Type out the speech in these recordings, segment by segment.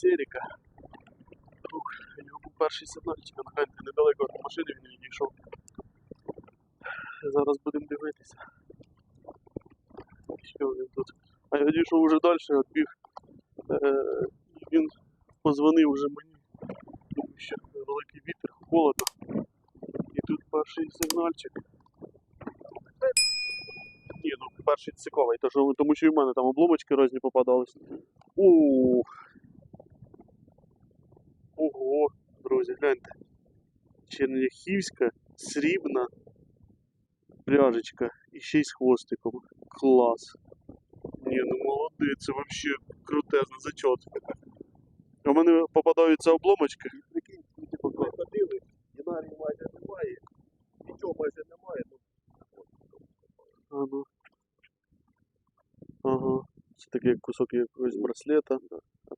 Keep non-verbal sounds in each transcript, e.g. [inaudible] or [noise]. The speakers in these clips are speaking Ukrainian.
Серіка. Ух, у нього був перший сигнальчик, а гляньте, недалеко від машини він відійшов. Зараз будемо дивитися. Що він тут? А я дійшов вже далі, відбіг. Е, він позвонив вже мені, тому що великий вітер, холодно. І тут перший сигнальчик. Ні, ну перший циковий, то тому що в мене там обломочки різні попадались. Ух. Ого, друзі, гляньте. Черняхівська срібна пряжечка і ще й з хвостиком. Клас. Ні, ну молодець, це взагалі крутезно зачот. У мене попадаються обломочки. Прикинь, ми типу ходили, динарії майже немає, нічого майже немає, ну А ну. Ага. Це такий кусок якогось браслета.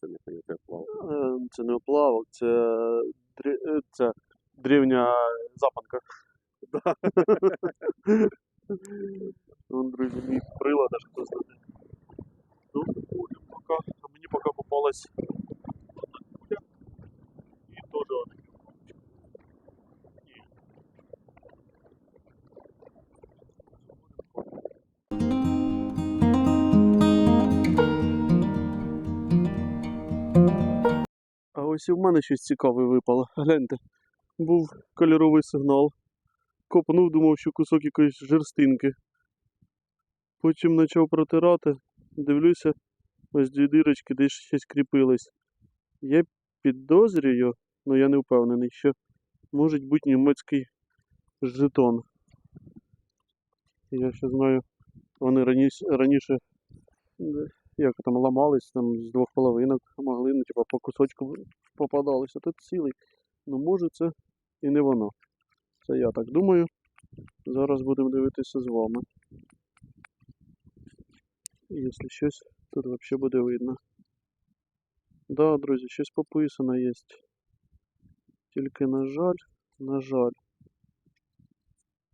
це не плавав. Е, Це не оплавок, це, дрі- це древня запанка. Вон, друзі, мій прилад аж хто знає. Ну, будемо пока. А мені поки попалась Ось і в мене щось цікаве випало. Гляньте, був кольоровий сигнал. Копнув, думав, що кусок якоїсь жерстинки. Потім почав протирати, дивлюся, ось дві дирочки десь щось кріпилось. Я підозрюю, але я не впевнений, що може бути німецький жетон. Я ще знаю, вони раніше, раніше як там ламались там з двох половинок, могли, ну, типа, по кусочку попадалися. Тут цілий. Ну може це і не воно. Це я так думаю. Зараз будемо дивитися з вами. Якщо щось, тут взагалі буде видно. Да, друзі, щось пописано є. Тільки на жаль, на жаль.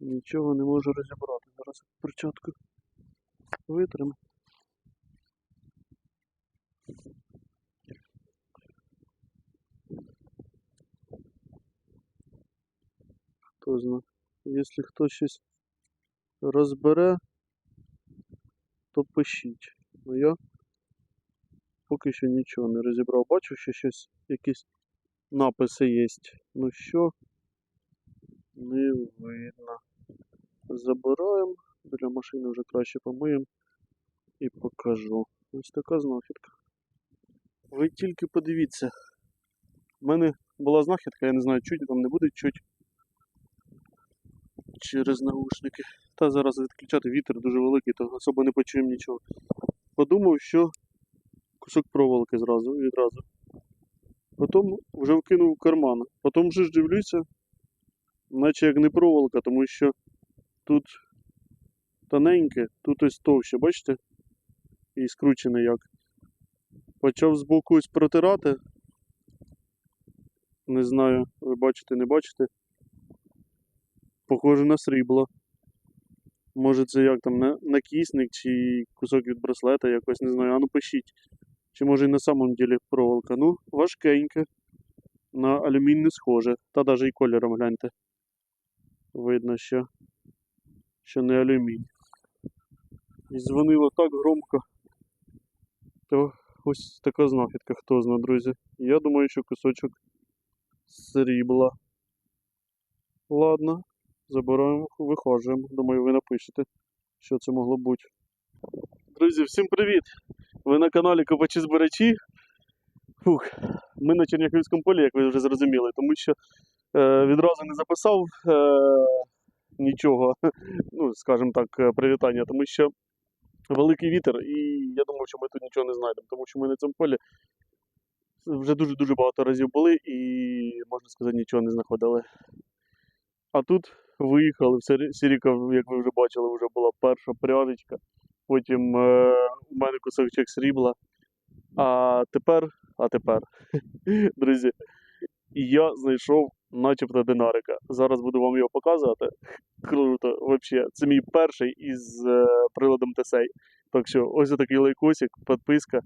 Нічого не можу розібрати. Зараз перчатку витримо. Хто знає. Якщо хтось щось розбере, то пишіть. Ну я поки що нічого не розібрав. Бачу, що щось, якісь написи є. Ну що, не видно. Забираємо, біля машини вже краще помиємо і покажу. Ось така знахідка. Ви тільки подивіться. У мене була знахідка, я не знаю, чуть там не буде чуть через наушники. Та зараз відключати вітер дуже великий, то особо не почуємо нічого. Подумав, що кусок проволоки зразу відразу. Потім вже вкинув в карман. Потім вже ж дивлюся, наче як не проволока, тому що тут тоненьке, тут ось товще, бачите? І скручене як. Почав збоку ось протирати. Не знаю, ви бачите, не бачите. Похоже на срібло. Може це як там на- накісник чи кусок від браслета якось, не знаю, а ну пишіть. Чи може і на самом деле проволока. Ну, важкеньке. На алюмінь не схоже. Та навіть і кольором гляньте. Видно, що, що не алюмінь. І дзвонило так громко. То ось така знахідка, хто знає, друзі. Я думаю, що кусочок срібла. Ладно, забираємо, виходжуємо. Думаю, ви напишете, що це могло бути. Друзі, всім привіт! Ви на каналі Копачі Збирачі. Фух, ми на Черняхівському полі, як ви вже зрозуміли, тому що е, відразу не записав е, нічого, [laughs] ну, скажімо так, е, привітання, тому що великий вітер, і я думав, що ми тут нічого не знайдемо, тому що ми на цьому полі вже дуже-дуже багато разів були і, можна сказати, нічого не знаходили. А тут виїхали в Сіріка, як ви вже бачили, вже була перша пряжечка. Потім е, у мене кусочок срібла. А тепер, а тепер, [laughs] друзі, я знайшов начебто динарика. Зараз буду вам його показувати. Круто, взагалі. Це мій перший із е, приладом Тесей. Так що ось такий лайкосик, підписка,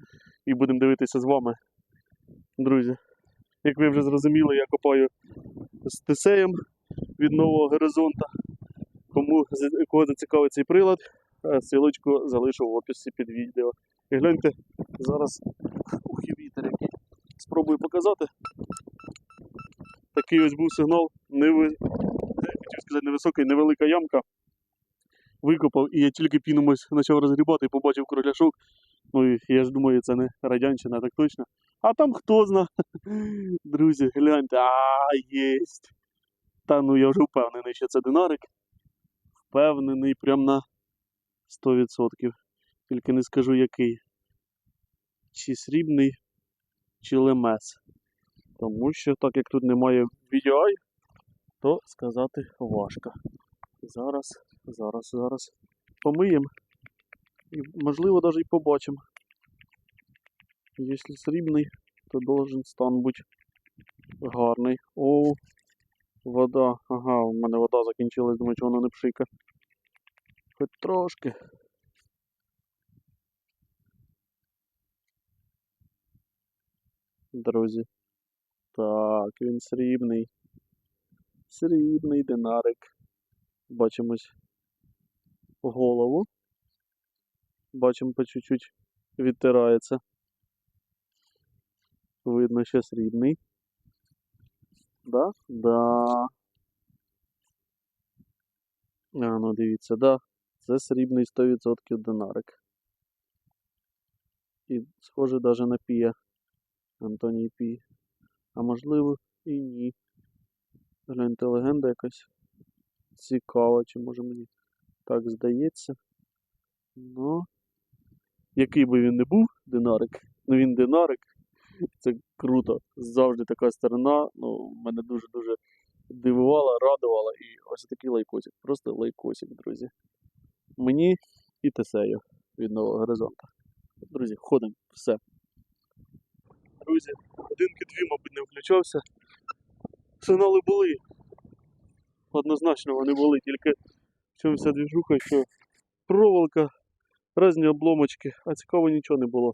і будемо дивитися з вами. Друзі, як ви вже зрозуміли, я копаю з тесеєм від нового горизонта. Кому кого зацікавить цей прилад, е, силочку залишу в описі під відео. І гляньте, зараз ух, вітер який. Спробую показати. Такий ось був сигнал, неви... е, хотів сказати, невисокий, невелика ямка. Викопав, і я тільки піномось почав розгрібати і побачив кругляшок. Ну і я ж думаю, це не радянщина, так точно. А там хто зна. [laughs] Друзі, гляньте, а єсть. Та ну я вже впевнений, що це динарик. Впевнений прям на 100%. Тільки не скажу який. Чи срібний, чи лемес. Тому що, так як тут немає VDI, то сказати важко. Зараз, зараз, зараз помиємо. І, можливо, навіть і побачимо. Якщо срібний, то должен стан бути гарний. О, вода. Ага, у мене вода закінчилась, думаю, чого вона не пшика. Хоч трошки. Друзі. Так, він срібний. Срібний динарик. Бачимось голову. Бачимо по чуть-чуть відтирається. Видно, що срібний. Да? Да. А, ну дивіться, да. Це срібний 100% динарик. І схоже навіть на пія. Антоній Пі. А можливо і ні. Гляньте, легенда якась цікава, чи може мені так здається. Ну, який би він не був, динарик, ну він динарик, це круто. Завжди така сторона, ну, мене дуже-дуже дивувала, радувала. І ось такий лайкосик. Просто лайкосик, друзі. Мені і Тесею від нового горизонта. Друзі, ходимо, все. Друзі, годинки дві, мабуть, не включався. Сигнали були. Однозначно вони були, тільки в чому вся двіжуха, що проволока, різні обломочки, а цікаво нічого не було.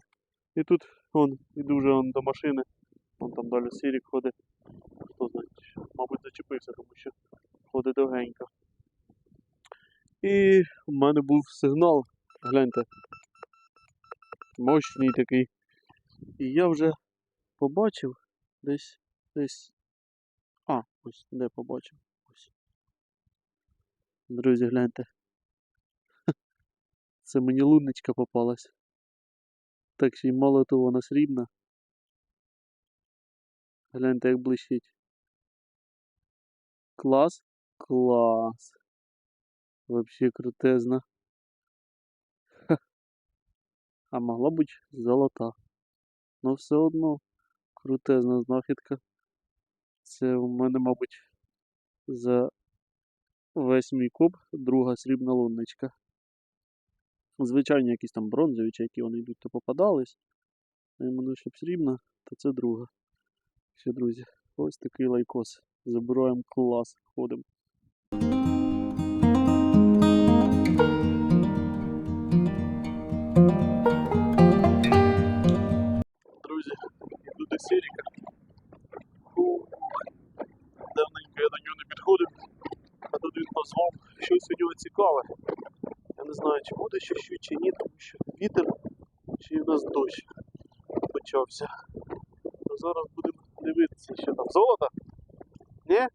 І тут он, іду вже он, до машини, вон там далі сірік ходить. Хто знає, мабуть, зачепився, тому що ходить довгенько. І в мене був сигнал, гляньте, мощний такий. І я вже побачив десь, десь. А, ось де побачив. Ось. Друзі, гляньте. [laughs] Це мені лунничка попалась. Так ще й мало того вона срібна. Гляньте, як блищить. Клас? Клас. Вообще крутезна. Ха. А могла бути золота. Ну все одно крутезна знахідка. Це у мене, мабуть, за весь мій куб друга срібна лунничка. Звичайні якісь там бронзові, чи які вони йдуть, то попадались. А мене щоб срібна, то це друга. Все, друзі, ось такий лайкос. Забираємо клас, ходимо. Чи буде ще що, чи ні, тому що вітер, чи в нас дощ почався. То зараз будемо дивитися, що там золото? Ні?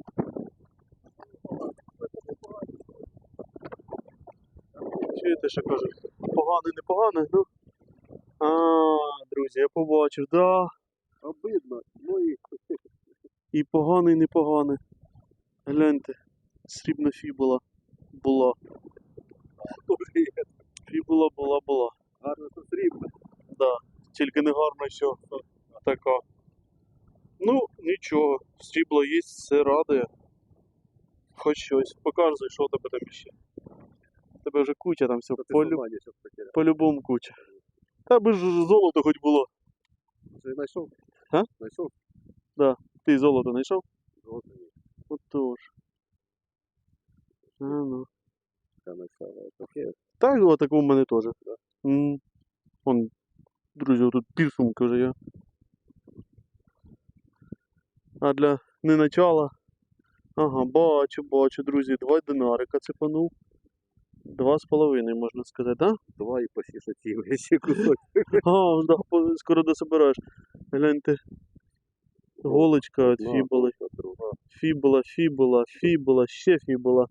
Чуєте, що кажуть? Погане, непогане, ну. А, друзі, я побачив, да. Обидно. Ну і [laughs] І поганий, і непоганий. Гляньте, срібна фібула була. Фібула була, була. гарно це срібно. Да. Тільки не гарно, що така. Ну, нічого, срібло є, все радує. Хоч щось. Показуй, що у тебе там ще. У тебе вже куча там все. По-любому куча. Та би ж золото хоч було. Вже знайшов? А? Знайшов? Ти золото знайшов? Згоден. ні. Отож. А, ну. Знайшов. Таке. Так, о, так у мене теж. М. Вон, друзі, тут підсумки вже є. А для не начала. Ага, бачу, бачу, друзі, два динарика цепанув. Два з половиною, можна сказати, так? Да? Два і що цілий ще кусок. А, да, по- скоро дособираєш. Гляньте. Голочка від фібули. Фібула, фібула, фібула, ще фібула.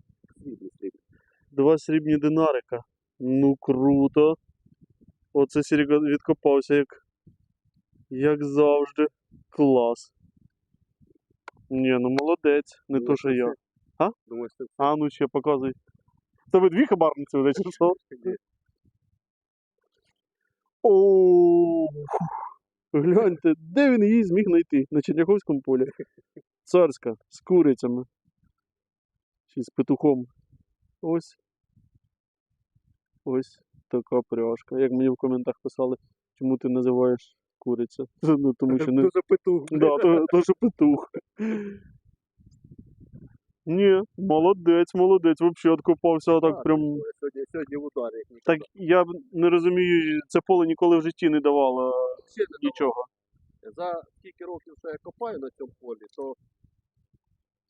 Два срібні динарика. Ну круто. Оце Серега відкопався як. Як завжди. Клас. Ні, ну молодець, не то що я. А? Думаєш, це А ну ще показуй. Тебе дві хабарниці чи що? О, гляньте, де він її зміг знайти? На Черняховському полі. Царська, з курицями. Чи з петухом. Ось. Ось така пряжка. Як мені в коментах писали, чому ти називаєш куриця? [laughs] Ну, тому що не. Дуже петух. Да, то, що петух. Ні, молодець, молодець. Взагалі откопався так прям. Сьогодні, сьогодні в ударі. Так я не розумію, це поле ніколи в житті не давало Ще не нічого. За скільки років, що я копаю на цьому полі, то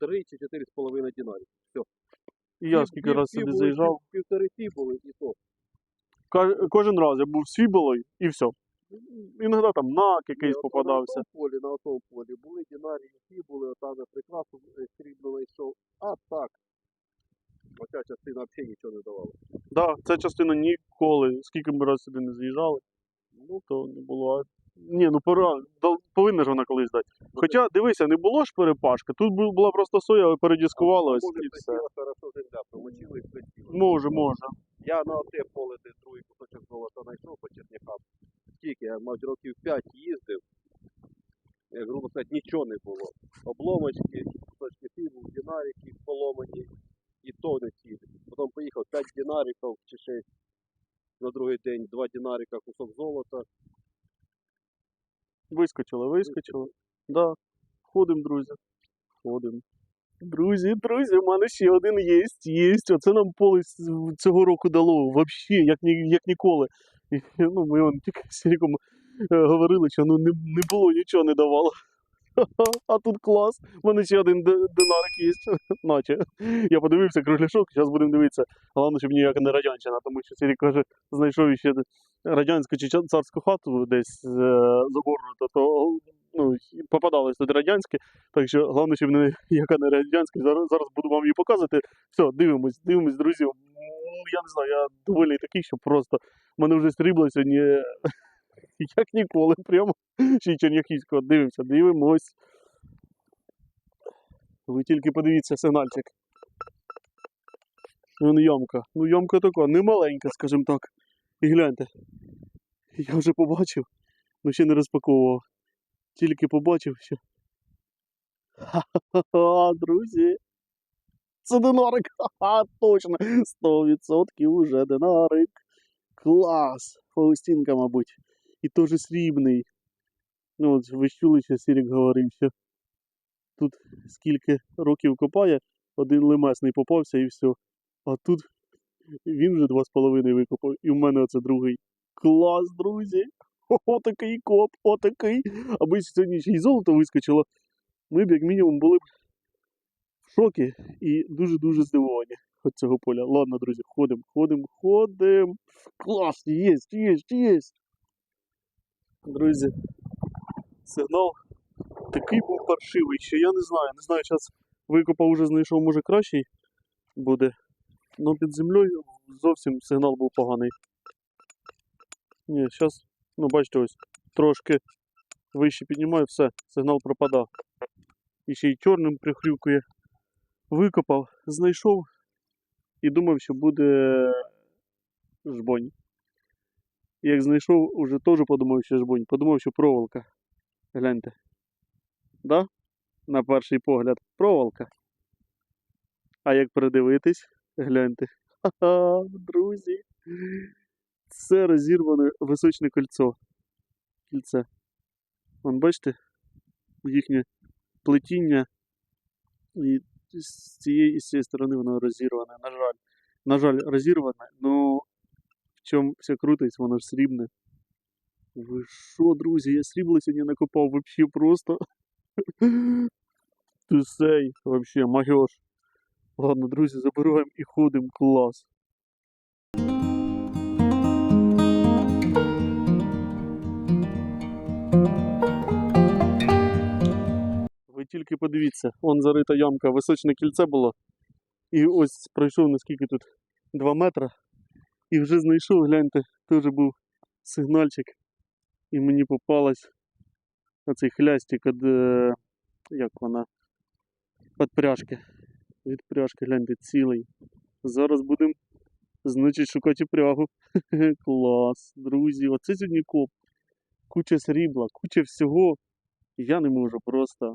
3 чи 4 з половиною динарів. І я скільки раз сюди заїжджав. Півтори ті були і то. Ка- Кожен раз я був з фіболою і все. Іноді там нак Ні, якийсь от попадався. На тому полі, на тому полі були динарії, ті були, там я прекрасно е, срібло знайшов. А так. Оця частина взагалі нічого не давала. Да, ця частина ніколи, скільки ми раз сюди не заїжджали, Ну, то не було. Ні, ну пора, повинна ж вона колись дати. Хоча, дивися, не було ж перепашки. Тут була просто соя, але передіскувалась може, і все. Може, може. Я на те поле, де другий кусочок золота знайшов по Черняхам. Скільки я, мабуть, років 5 їздив, як грубо сказати, нічого не було. Обломочки, кусочки фібул, динарики поломані, і то не цілі. Потім поїхав 5 динариків чи 6. На другий день 2 динарика, кусок золота. Вискочила, вискочило. Да. Ходимо, друзі. Ходимо. Друзі, друзі, у мене ще один є. Є. Оце нам поле цього року дало. взагалі, як, ні, як ніколи. І, ну, ми вон, тільки з Сіріком е, говорили, що ну не, не було, нічого не давало. [laughs] А тут клас. У мене ще один динарик є. [laughs] Наче. Я подивився кругляшок, зараз будемо дивитися. Головне, щоб ніяка не радянщина, тому що Сірік каже, знайшов ще радянську чи царську хату десь е, загорнута, то ну, і попадалось тут радянське. Так що головне, щоб не яка не радянська. Зараз, зараз буду вам її показувати. Все, дивимось, дивимось, друзі. Я не знаю, я довольний такий, що просто мене вже стрібло сьогодні [laughs] [laughs] як ніколи. Прямо ще й. Дивимося, дивимось. Ви тільки подивіться сигнальчик. Вон ямка. Ну, ямка така, не маленька, скажімо так. І гляньте. Я вже побачив, але ще не розпаковував. Тільки побачив, що. Ха-ха-ха, друзі. Це динарик. Ха-ха, точно. 100% уже динарик. Клас. Фаустінка, мабуть. І теж срібний. Ну, от ви чули, що Сірік говорив, що тут скільки років копає, один лимесний попався і все. А тут він вже два з половиною викопав, і в мене оце другий. Клас, друзі! [laughs] Отакий коп, отакий. Аби сьогодні ще й золото вискочило, ми б як мінімум були б в шокі і дуже-дуже здивовані від цього поля. Ладно, друзі, ходимо, ходимо, ходимо. Клас, єсть, єсть, єсть. Друзі, сигнал такий був паршивий, що я не знаю. Не знаю, зараз викопав уже знайшов, може кращий буде. Ну під землею зовсім сигнал був поганий. Ні, зараз, ну бачите, ось трошки вище піднімаю, все, сигнал пропадав. І ще й чорним прихрюкує. Викопав, знайшов і думав, що буде жбонь. Як знайшов, уже теж подумав, що жбонь. Подумав, що проволока. Гляньте. Да? На перший погляд, проволока. А як придивитись, гляньте. Ха-ха, друзі. Це розірване височне кольцо. Кільце. Вон бачите, їхнє плетіння. І з цієї і з цієї сторони воно розірване. На жаль. На жаль, розірване, ну в чому вся крутість, воно ж срібне. Ви що, друзі, я срібло сьогодні накопав вообще просто. [laughs] Тусей, вообще, майож. Ладно, друзі, забираємо і ходимо. Клас. Ви тільки подивіться, он зарита ямка, височне кільце було. І ось пройшов наскільки тут 2 метри. І вже знайшов, гляньте, теж був сигнальчик. І мені попалась оцей хлястик е, як вона, від пряжки. Від пряжки, гляньте, цілий. Зараз будемо, значить, шукати прягу. [laughs] Клас, друзі, оце сьогодні коп. Куча срібла, куча всього. Я не можу просто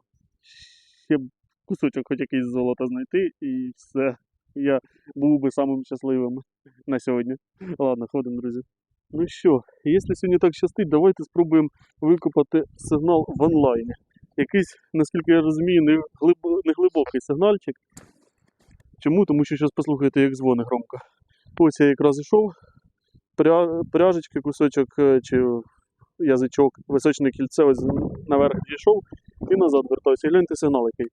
ще кусочок хоч якийсь золота знайти і все. Я був би самим щасливим [laughs] на сьогодні. Ладно, ходимо, друзі. Ну що, якщо сьогодні так щастить, давайте спробуємо викопати сигнал в онлайні. Якийсь, наскільки я розумію, не, глиб... не глибокий сигнальчик. Чому? Тому що зараз послухайте, як дзвони громко. Ось я якраз йшов, пря... пряжечки, кусочок е, чи язичок, височне кільце ось наверх дійшов і назад вертався. Гляньте сигнал який.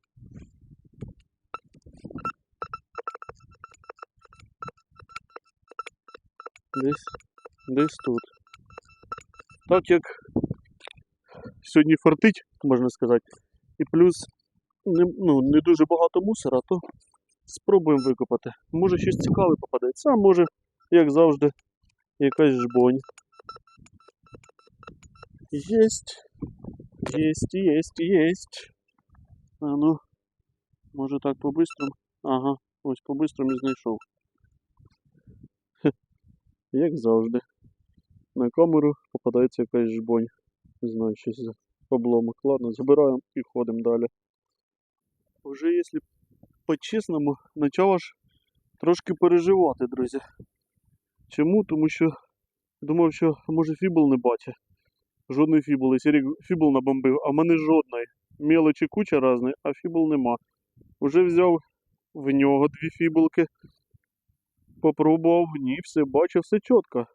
Десь, десь тут. Так як сьогодні фартить, можна сказати, і плюс не, ну, не дуже багато мусора, то спробуємо викопати. Може щось цікаве попадеться, а може, як завжди, якась жбонь. Єсть. Єсть, єсть, єсть. А ну, може так по-бистрому? Ага, ось по-бистрому і знайшов. Як завжди. На камеру попадається якась жбонь. Не знаю, щось за обломок. Ладно, забираємо і ходимо далі. Вже якщо по-чесному, почав аж трошки переживати, друзі. Чому? Тому що думав, що може фібл не бачить. Жодної фібули. Сірік фібул набомбив, а в мене жодної. Мелочі куча різної, а фібул нема. Уже взяв в нього дві фібулки. Попробував, ні, все, бачу, все чітко.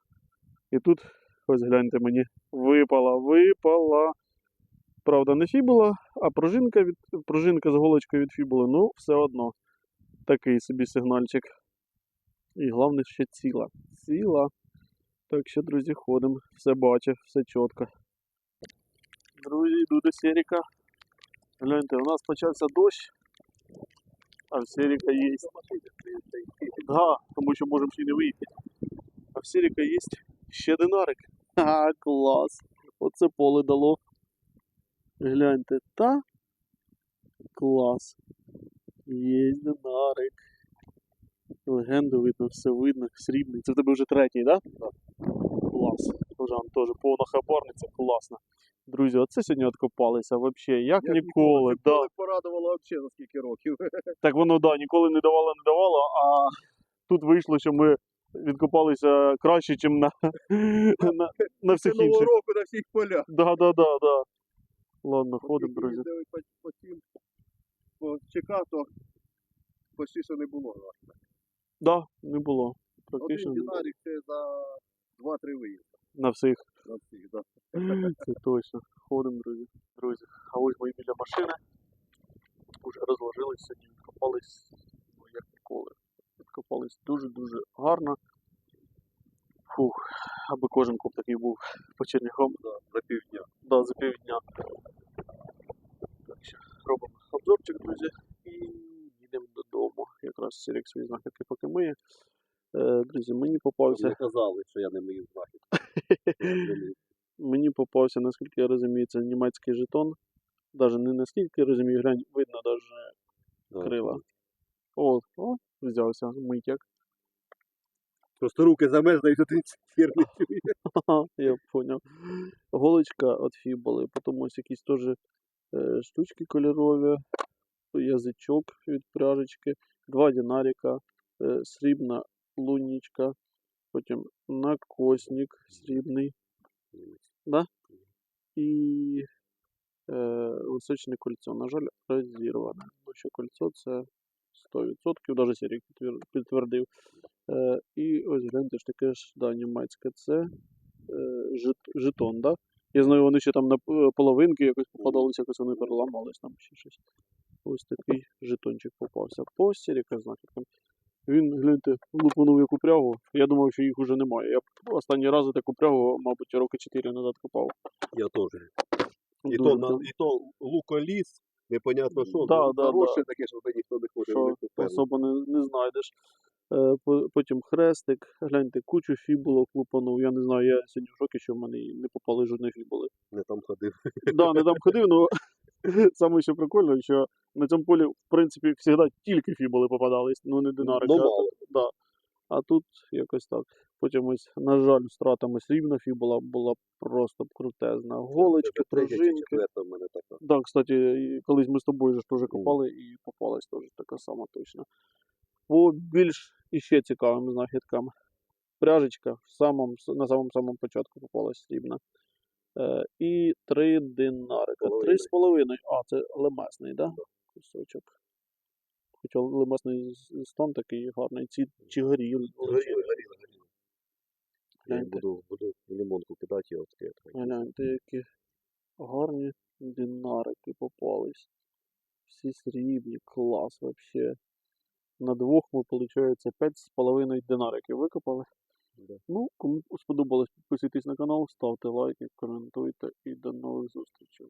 І тут, ось гляньте мені, випала, випала. Правда, не фібула, а пружинка, від, пружинка з голочкою від фібули. Ну, все одно. Такий собі сигнальчик. І головне, ще ціла. Ціла. Так що, друзі, ходимо. Все бачу, все чітко. Друзі, йду до Серіка. Гляньте, у нас почався дощ, а в Серіка є. Да, тому що можемо ще не виїхати. А в Серіка є ще динарик. Ха, [laughs] клас. Оце поле дало. Гляньте, та клас. Є динарик. Легенду видно, все видно, срібний. Це в тебе вже третій, так? Да? Клас. Жан теж повна хабарниця, класно. Друзі, оце сьогодні откопалися взагалі, як, ніколи. Да. Порадувало взагалі на скільки років. [laughs] Так воно да, ніколи не давало, не давало, а тут вийшло, що ми відкопалися краще, ніж на, на, на Це всіх нового інших. року на всіх полях. Да, да, да, да. Ладно, ходимо, друзі. їздили по, по по ЧК, то почти що не було. Да, не було. Один Практично було. динарик це за 2-3 виїзди на всіх. на всіх, да. Це точно. Ходимо, друзі. Друзі. А ось ми біля машини. Уже розложились сьогодні, відкопались, ну як ніколи. Відкопались дуже-дуже гарно. Фух, аби кожен коп такий був по черняхам. Да, за півдня. Да, за півдня. Так що робимо обзорчик, друзі, і їдемо додому. Якраз Сірік свої знахідки поки миє. Е, друзі, мені попався. Не казали, що я не мию знахід. [laughs] Мені попався, наскільки я розумію, це німецький жетон. Даже не наскільки я розумію, глянь, видно даже крила. О, о, взявся митяк. Просто руки замерзли, і тут [laughs] чує. [laughs] Я поняв. Голочка від фіболи, потім ось якісь теж е, штучки кольорові, язичок від пряжечки, два динарика, е, срібна лунічка, потім накосник срібний, да? і е, височне кольцо. На жаль, розірване. Бо що кольцо це 100%, навіть Сірік підтвердив. Е, і ось гляньте ж таке ж да, німецьке це е, жетон, да? Я знаю, вони ще там на половинки якось попадалися, якось вони переламались там ще щось. ось такий жетончик попався. Постеріка знахідка. Він, гляньте, лупанув яку прягу. Я думав, що їх уже немає. Я останній раз таку прягу, мабуть, роки 4 назад копав. Я теж. І Дуже то, і то луколіс, непонятно що, Да, ну, да, хороше да. таке, що вже ніхто не хоче. що особо не, не знайдеш. Е, по- Потім хрестик, гляньте, кучу фібулок лупанув. Я не знаю, я сьогодні в шокі, що в мене і не попали жодної фібули. Не там ходив. Да, не там ходив, але [laughs] саме що прикольно, що на цьому полі, в принципі, завжди тільки фібули попадались, ну не динарики. Ну, а. Да. А тут якось так. Потім ось, на жаль, втратами срібна фібула була просто крутезна. Голочки, пружинки. четверта в мене така. Да, кстати, колись ми з тобою ж теж копали і попалась теж така сама точно. По більш іще цікавим знахідкам. Пряжечка в самому, на самому самому початку попалась срібна. Е, і три динарика. Три з половиною. А, це лемесний, да? Кусочок. Хоча лемесний стон такий гарний. Ці чи горіли. Горіли, горіли, горіли. Я буду, буду лимонку кидати і таке. Гляньте, які гарні динарики попались. Всі срібні, клас вообще. На двох ми, виходить, 5,5 динариків викопали. Ну, кому сподобалось, підписуйтесь на канал, ставте лайки, коментуйте і до нових зустрічей.